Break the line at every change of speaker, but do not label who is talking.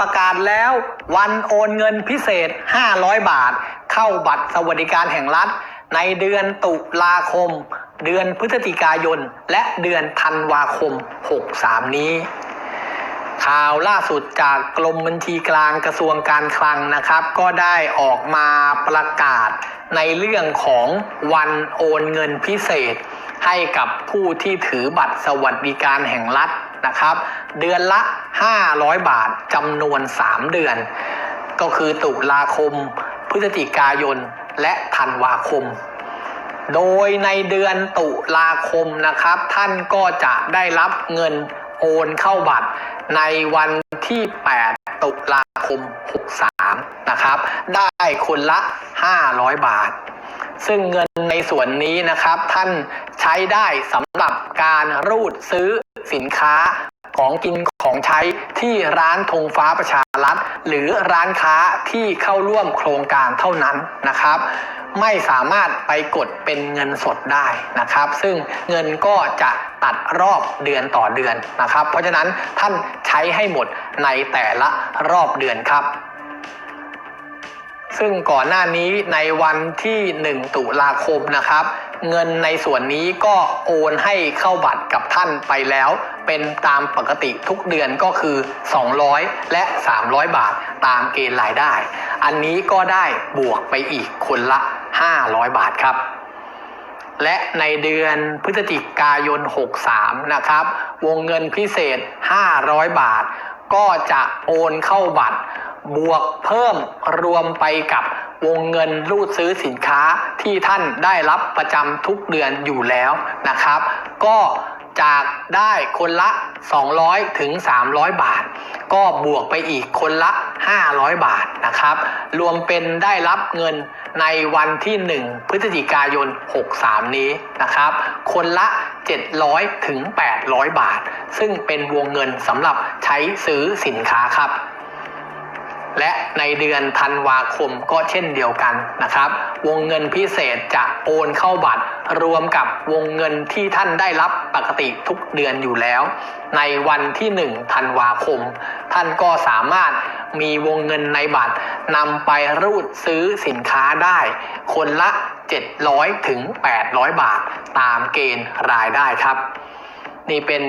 ประกาศแล้ว วันโอนเงินพิเศษ 500 บาท เข้าบัตรสวัสดิการแห่งรัฐ ในเดือนตุลาคม เดือนพฤศจิกายน และเดือนธันวาคม 63 นี้ ข่าวล่าสุดจากกรมบัญชีกลางกระทรวงการคลังนะครับ ก็ได้ออกมาประกาศในเรื่องของวันโอนเงินพิเศษ ให้กับผู้ที่ถือบัตรสวัสดิการแห่งรัฐนะครับ เดือนละ 500 บาทจำนวน 3 เดือน ก็คือตุลาคม พฤศจิกายน และธันวาคม โดยในเดือนตุลาคมนะครับ ท่านก็จะได้รับเงินโอนเข้าบัตรในวันที่ 8 ตุลาคม 63 นะครับ ได้คนละ 500 บาท ซึ่งเงินในส่วนนี้นะครับท่านใช้ได้สำหรับการรูดซื้อ สินค้าของกินของใช้ที่ร้านธงฟ้าประชารัฐ หรือร้านค้าที่เข้าร่วมโครงการเท่านั้นนะครับ ไม่สามารถไปกดเป็นเงินสดได้นะครับ ซึ่งเงินก็จะตัดรอบเดือนต่อเดือนนะครับ เพราะฉะนั้นท่านใช้ให้หมดในแต่ละรอบเดือนครับซึ่งก่อนหน้านี้ในวันที่ 1 ตุลาคมนะครับ เงินในส่วนนี้ก็โอนให้เข้าบัตรกับท่านไปแล้ว เป็นตามปกติทุกเดือนก็คือ 200 และ 300 บาทตามเกณฑ์รายได้ อันนี้ก็ได้บวกไปอีกคนละ 500 บาทครับ และในเดือนพฤศจิกายน 63 นะครับ วงเงินพิเศษ 500 บาท ก็จะโอนเข้าบัตร บวกเพิ่มรวมไปกับวงเงินรูดซื้อสินค้าที่ท่านได้รับประจำทุกเดือนอยู่แล้วนะครับ ก็จากได้คนละ 200 ถึง 300 บาท ก็บวกไปอีกคนละ 500 บาทนะครับ รวมเป็นได้รับเงินในวันที่ 1 พฤศจิกายน 63 นี้นะครับ คนละ 700 ถึง 800 บาท ซึ่งเป็นวงเงินสำหรับใช้ซื้อสินค้าครับ และในเดือนธันวาคมก็เช่นเดียวกันนะครับ วงเงินพิเศษจะโอนเข้าบัตร รวมกับวงเงินที่ท่านได้รับปกติทุกเดือนอยู่แล้ว ในวันที่1ธันวาคม ท่านก็สามารถมีวงเงินในบัตรนำไปรูดซื้อสินค้าได้ คนละ 700ถึง800 บาท ตามเกณฑ์รายได้ครับ นี่เป็น